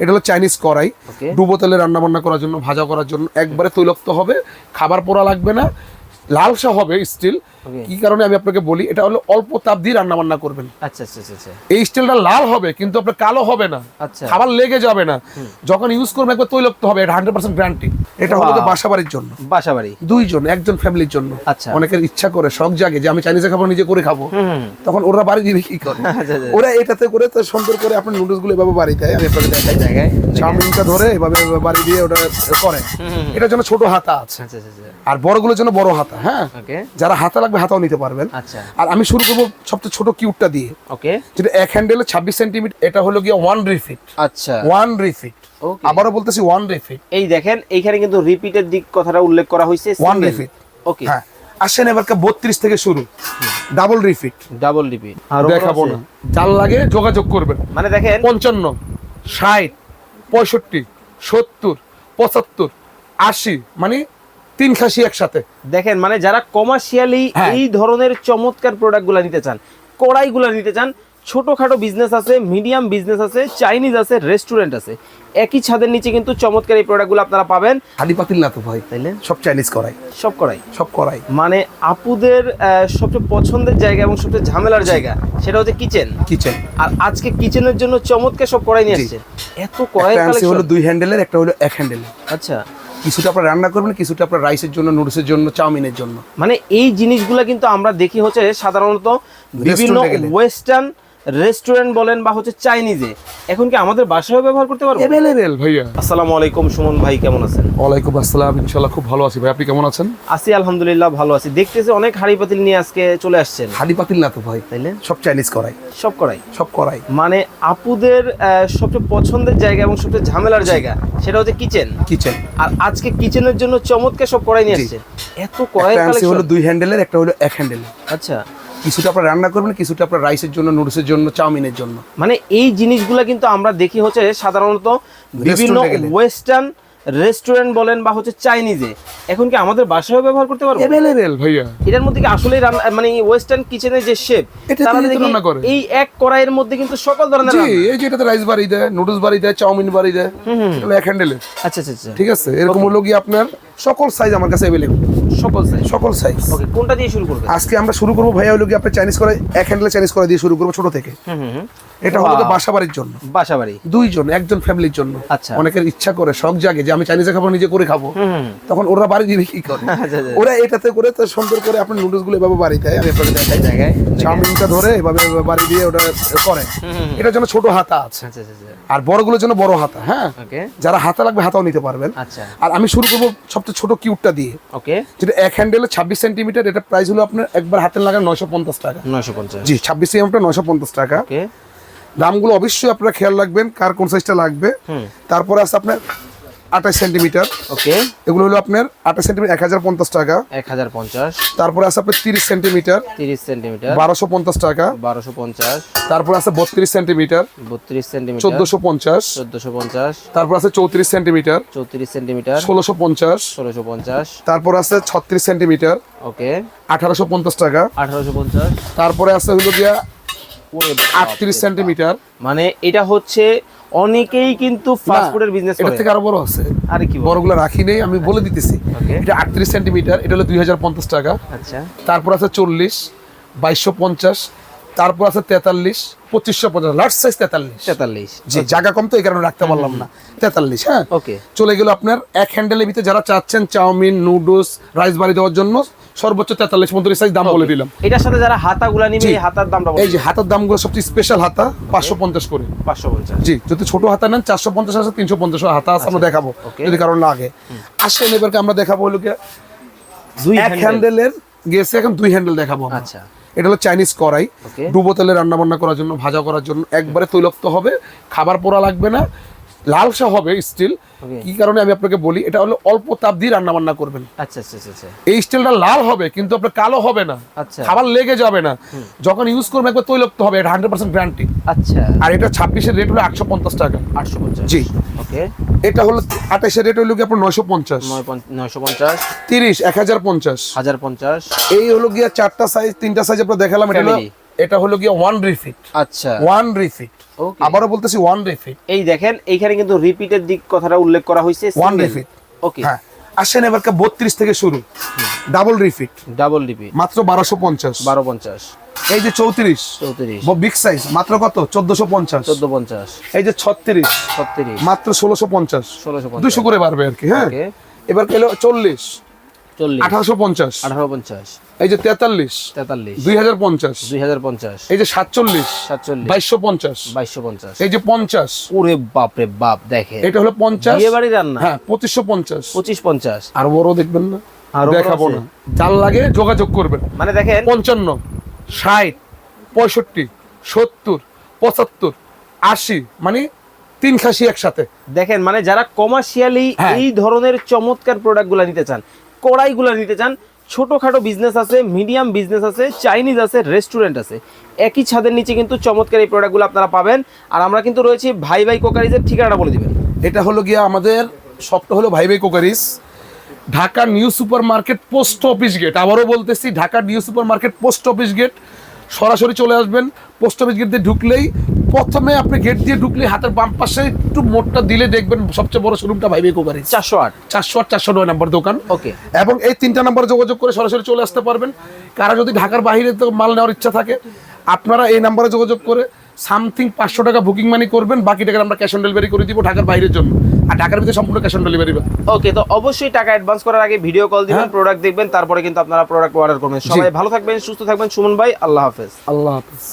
এটা হলো চাইনিজ কড়াই. ডুবো তেলে রান্না বান্না করার জন্য ভাজা করার জন্য একবারে তৈলাক্ত হবে খাবার পোড়া লাগবে না লালসা হবে স্টিল. কি কারণে আমি আপনাকে বলি এটা হলো অল্প তাপ দিয়ে রান্না বান্না করবেন। আচ্ছা আচ্ছা আচ্ছা, আচ্ছা। এই স্টিলটা লাল হবে কিন্তু আপনার কালো হবে না। আচ্ছা। খাবার লেগে যাবে না। যখন ইউজ করবেন একবার তৈলাক্ত হবে এটা হান্ড্রেড পার্সেন্ট গ্যারান্টি এটা হলো Wow. বাসা বাড়ির জন্য। বাসা বাড়ি দুইজন একজন ফ্যামিলির জন্য। আচ্ছা। অনেকের ইচ্ছা করে শখ জাগে যে আমি চাইনিজে খাবার নিজে করে খাব। তখন ওরা বাড়ি দিবে কি করে? ওরা এটাতে করে তো সুন্দর করে আপনার নুডলসগুলো এভাবে বাড়ি দেয় আমি আপনাকে দেখাই জায়গায় চাউমিনটা ধরে এভাবে বাড়ি দিয়ে ওটা করে। এটার জন্য ছোট হাতা আছে। আর বড়গুলোর জন্য বড় হাতা হ্যাঁ? যারা হাতা লাগবে হাতাও নিতে পারবেন। আচ্ছা। আর আমি শুরু করব সবচেয়ে ছোট কিউটটা দিয়ে। ওকে। যেটা এক হ্যান্ডেলে ছাব্বিশ সেন্টিমিটার এটা হলো গিয়ে ওয়ান রিফিট আচ্ছা। ওয়ান রিফিট আবারও বলতেছি ওয়ান রিফিট এই দেখেন এইখানে কিন্তু রিপিটের দিক কথাটা উল্লেখ করা হয়েছে ওয়ান repeat। ওকে। হ্যাঁ। আসেন এবার বত্রিশ থেকে শুরু। ডাবল রিফিট ডাবল রিপিট আর দেখাবো না। যার লাগে যোগাযোগ করবেন। মানে দেখেন? পঞ্চান্ন ষাট পঁয়ষট্টি সত্তর পঁচাত্তর আশি মানে তিন খাসি একসাথে। দেখেন মানে যারা কমার্শিয়ালি হ্যাঁ। এই ধরনের চমৎকার প্রোডাক্টগুলো নিতে চান কড়াইগুলো নিতে চান ছোটখাটো বিজনেস আছে মিডিয়াম বিজনেস আছে চাইনিজ আছে রেস্টুরেন্ট আছে একই ছাদের নিচে কিন্তু চমৎকার এই প্রোডাক্টগুলো আপনারা পাবেন। হালি পাতিল না তো ভাই? তাইলে? সব চাইনিজ করাই সব কড়াই। সব করাই মানে আপুদের সবচেয়ে পছন্দের জায়গা এবং সবচেয়ে ঝামেলার জায়গা সেটা হচ্ছে কিচেন কিচেন আর আজকে কিচেনের জন্য চমৎকার সব কড়াই নিয়ে জি। আসছেন এত কড়াই একটা হলো দুই হ্যান্ডেলের একটা হলো এক হ্যান্ডেলের আচ্ছা। কিছুটা আপনার রান্না করবেন কিছুটা আপনার রাইসের জন্য নুডলসের জন্য চাউমিনের জন্য। মানে এই জিনিসগুলো কিন্তু আমরা দেখি হচ্ছে সাধারণত বিভিন্ন ওয়েস্টার্ন রেস্টুরেন্ট বলেন বা হচ্ছে চাইনিজে এখন কি আমাদের বাসায় ব্যবহার করতে পারব? অ্যাভেলেবেল ভাইয়া। আসসালামু আলাইকুম সুমন ভাই কেমন আছেন? ওয়ালাইকুম আসসালাম ইনশাল্লাহ খুব ভালো আছি। ভাই আপনি কেমন আছেন? আছি আলহামদুলিল্লাহ ভালো আছি। দেখতেছি অনেক হাড়ি পাতিল নিয়ে আজকে চলে আসছেন। হালি পাতিল না তো ভাই তাইলে? সব চাইনিজ করাই। সব করাই? সব করাই। মানে আপুদের সবচেয়ে পছন্দের জায়গা এবং সবচেয়ে ঝামেলার জায়গা সেটা হচ্ছে কিচেন। কিচেন। আর আজকে কিচেনের জন্য চমৎকার সব কড়াই নিয়ে। আসছেন এত একটা আনছি হলো দুই হ্যান্ডেলের একটা হলো এক হ্যান্ডেলের আচ্ছা। কিছুটা আপনার রান্না করবেন কিছুটা আপনার রাইসের জন্য নুডলসের জন্য চাউমিনের জন্য। মানে এই জিনিসগুলো কিন্তু আমরা দেখি হচ্ছে সাধারণত বিভিন্ন ওয়েস্টার্ন রেস্টুরেন্ট বলেন বা হচ্ছে চাইনিজে এখন কি আমাদের বাসায় ব্যবহার করতে পারব? অ্যাভেলেবেল ভাইয়া। এটার মধ্যে কি আসলে মানে ওয়েস্টার্ন কিচেনের যে এটা তারা রান্না করে। এই এক কড়াইয়ের মধ্যে কিন্তু সকল ধরনের জি রান্না। এই যেটাতে রাইস বাড়ি দেয় নুডলস বাড়ি দেয় চাউমিন বাড়ি দেয় হুম, হুম। এগুলো এক হ্যান্ডেলের আচ্ছা আচ্ছা আচ্ছা। ঠিক আছে? এরকম হলো কি আপনার সকল সাইজ আমার কাছে অ্যাভেলেবল সকল সাইজ সকল সাইজ ওকে কোনটা দিয়ে শুরু করবে আজকে আমরা শুরু করব ভাইয়া হলো গিয়ে আপনার চাইনিজ করে এক হ্যান্ডেলে চাইনিজ করে দিয়ে শুরু করব ছোট থেকে। হুম। এটা হলো গিয়ে Wow. বাসা বাড়ির জন্য। বাসা বাড়ি দুইজন একজন ফ্যামিলির জন্য। আচ্ছা। অনেকের ইচ্ছা করে শখ জাগে যে আমি চাইনিজ খাবার নিজে করে খাব। তখন ওরা বাড়ি দিবে কি করে? আচ্ছা আচ্ছা ওরা এটাতে করে তো সুন্দর করে আপনার নুডলসগুলো এভাবে বাড়ি দেয় আমি আপনাকে দেখাই। জায়গায় চাউমিনটা ধরে এভাবে এভাবে বাড়ি দিয়ে ওটা করে। এটার জন্য ছোট হাতা আছে। আচ্ছা আচ্ছা আচ্ছা। আর বড়গুলোর জন্য বড় হাতা হ্যাঁ? ওকে যারা হাতা লাগবে হাতাও নিতে পারবেন। আচ্ছা। আর আমি শুরু করব সবচেয়ে ছোট কিউটটা দিয়ে। ওকে। যেটা এক হ্যান্ডেলে ছাব্বিশ সেন্টিমিটার এটা প্রাইস হলো আপনার একবার হাতের লাগা নয়শো পঞ্চাশ টাকা। নয়শো পঞ্চাশ। জি ছাব্বিশ এমটা নয়শো পঞ্চাশ টাকা। দামগুলো অবশ্যই আপনারা খেয়াল রাখবেন কার কোন সাইজটা লাগবে। তারপরে আছে আপনার আঠাশ সেন্টিমিটার। ওকে। এগুলো হলো আপনার আঠাশ সেন্টিমিটার এক হাজার পঞ্চাশ টাকা। এক হাজার পঞ্চাশ। তারপরে আছে আপনার তিরিশ সেন্টিমিটার তিরিশ সেন্টিমিটার। বারোশো পঞ্চাশ টাকা। বারোশো পঞ্চাশ। তারপর আছে বত্রিশ সেন্টিমিটার বত্রিশ সেন্টিমিটার। চোদ্দশো পঞ্চাশ। চোদ্দশো পঞ্চাশ। তারপর আছে চৌত্রিশ সেন্টিমিটার চৌত্রিশ সেন্টিমিটার। ষোলোশো পঞ্চাশ। ষোলোশো পঞ্চাশ। তারপর আছে ছত্রিশ সেন্টিমিটার ওকে। আঠারোশো পঞ্চাশ টাকা। আঠারোশো পঞ্চাশ। তারপরে আছে হলো গিয়া আটত্রিশ সেন্টিমিটার মানে এটা হচ্ছে অনেকেই কিন্তু ফাস্ট ফুডের বিজনেস করে। থেকে আরও বড় আছে। আরে কি বড়গুলো রাখি নেই আমি বলে দিতেছি। এটা আটত্রিশ সেন্টিমিটার এটা হলো দুই হাজার পঞ্চাশ টাকা। আচ্ছা। তারপর আছে চল্লিশ বাইশশো পঞ্চাশ তারপর আছে তেতাল্লিশ পঁচিশশো পঞ্চাশ লার্জ সাইজ তেতাল্লিশ। তেতাল্লিশ। জি জায়গা কম তো এই কারণে রাখতে পারলাম না। তেতাল্লিশ হ্যাঁ? ওকে চলে গেল আপনার এক হ্যান্ডেলের ভিতরে যারা চাচ্ছেন চাউমিন নুডলস রাইস বাড়ি দেওয়ার জন্য। সর্বোচ্চ তেতাল্লিশ পঁয়ত্রিশ সাইজ দাম বলে দিলাম। এটার সাথে যারা হাতাগুলা নিবে এই হাতার দামটা এই যে হাতার দামগুলো সবচেয়ে স্পেশাল হাতা পাঁচশো পঞ্চাশ করে। পাঁচশো পঞ্চাশ। জি যদি ছোট হাতা নেন চারশো পঞ্চাশ আছে তিনশো পঞ্চাশ হাতা আছে আমরা দেখাবো Okay. যদি কারণ লাগে। আসেন এবারকে আমরা দেখাবো হলো দুই এক হ্যান্ডেলের গেছে এখন দুই হ্যান্ডেল দেখাবো আচ্ছা। এটা হলো চাইনিজ কড়াই. ডুবো তেলে রান্না বান্না করার জন্য ভাজা করার জন্য একবারে তৈলাক্ত হবে। খাবার পোড়া লাগবে না। লালসা হবে স্টিল কি কারণে আমি আপনাকে বলি এটা হলো অল্প তাপ দিয়ে রান্না বান্না করবেন। আচ্ছা আচ্ছা আচ্ছা, আচ্ছা। এই স্টিলটা লাল হবে কিন্তু আপনার কালো হবে না। আচ্ছা। খাবার লেগে যাবে না। যখন ইউজ করবেন একবার তৈলাক্ত হবে এটা হান্ড্রেড পার্সেন্ট গ্যারান্টি আচ্ছা। আর এটা ছাব্বিশের রেট হলো একশো পঞ্চাশ টাকা। আটশো পঞ্চাশ। জি। ওকে এটা হলো আঠাশের রেট হলো কি আপনার নয়শো পঞ্চাশ। নয়শো পঞ্চাশ। তিরিশ এক হাজার পঞ্চাশ। হাজার পঞ্চাশ। এই হলো গিয়া চারটা সাইজ তিনটা সাইজ আপনার দেখালাম এটা হলো। এটা হলো গিয়া ওয়ান রিফিট আচ্ছা। One repeat. আবারও বলতেছি ওয়ান রিফিট এই দেখেন এইখানে কিন্তু রিপিটের দিক কথাটা উল্লেখ করা হয়েছে ওয়ান রিফিট ওকে হ্যাঁ। আসেন এবার বত্রিশ থেকে শুরু। ডাবল রিফিট ডাবল রিপিট মাত্র বারোশো পঞ্চাশ। বারো পঞ্চাশ এই যে চৌত্রিশ। চৌত্রিশ। বিগ সাইজ মাত্র কত? চোদ্দশো পঞ্চাশ। চোদ্দ পঞ্চাশ এই যে ছত্রিশ। ছত্রিশ। মাত্র ষোলোশো পঞ্চাশ। ষোলোশো দুশো করে বাড়বে আর কি হ্যাঁ। এবার পেল চল্লিশ। চল্লিশ। আঠারোশো পঞ্চাশ। আঠারো পঞ্চাশ। এই যে তেতাল্লিশ তেতাল্লিশ। দুই হাজার পঞ্চাশ দুই হাজার পঞ্চাশ। এই যে সাতচল্লিশ সাতচল্লিশ। বাইশশো পঞ্চাশ বাইশশো পঞ্চাশ। এই যে পঞ্চাশ। ওরে বাপ রে বাপ দেখে এটা হলো পঞ্চাশ। বিয়ে বাড়ি রান্না? হ্যাঁ পঁচিশশো পঞ্চাশ। পঁচিশ পঞ্চাশ। আর বড় দেখবেন না দেখাবো না। যার লাগে যোগাযোগ করবেন। মানে দেখেন? পঞ্চান্ন ষাট পঁয়ষট্টি সত্তর পঁচাত্তর আশি মানে তিন খাসি একসাথে। দেখেন মানে যারা কমার্শিয়ালি হ্যাঁ। এই ধরনের চমৎকার প্রোডাক্টগুলো নিতে চান কড়াইগুলো নিতে চান ছোটখাটো বিজনেস আছে মিডিয়াম বিজনেস আছে চাইনিজ আছে রেস্টুরেন্ট আছে। একই ছাদের নিচে কিন্তু চমৎকার এই প্রোডাক্টগুলো আপনারা পাবেন। আর আমরা কিন্তু রয়েছি ভাই ভাই কোকারিজের ঠিকানাটা বলে দেবেন। এটা হলো গিয়া আমাদের, সবটা হলো ভাই ভাই কোকারিস Dhaka new super market post office gate. আবারও বলতেছি, Dhaka new super market post office gate. সরাসরি চলে আসবেন পোস্ট অফিস গেট দিয়ে ঢুকলেই প্রথমে আপনি গেট দিয়ে ঢুকলে হাতের বাম পাশে একটু মোটটা দিলে দেখবেন সবচেয়ে বড় শোরুমটা ভাইবে ভাই চারশো আট। চারশো আট চারশো নয় নম্বর দোকান। ওকে। এবং এই তিনটা নাম্বার যোগাযোগ করে সরাসরি চলে আসতে পারবেন। কারা যদি ঢাকার বাইরে তো মাল নেওয়ার ইচ্ছা থাকে আপনারা এই নাম্বারে যোগাযোগ করে সামথিং পাঁচশো টাকা বুকিং মানি করবেন বাকি টাকা আমরা ক্যাশ অন ডেলিভারি করে দিব ঢাকার বাইরের জন্য। আর ঢাকার ভিতরে সম্পূর্ণ ক্যাশ অন ডেলিভারি ওকে তো অবশ্যই টাকা অ্যাডভান্স করার আগে ভিডিও কল দিবেন হ্যাঁ। প্রোডাক্ট দেখবেন তারপরে কিন্তু আপনারা প্রোডাক্ট অর্ডার করবেন। সবাই ভালো থাকবেন সুস্থ থাকবেন। সুমন ভাই আল্লাহ হাফেজ। আল্লাহ হাফিজ।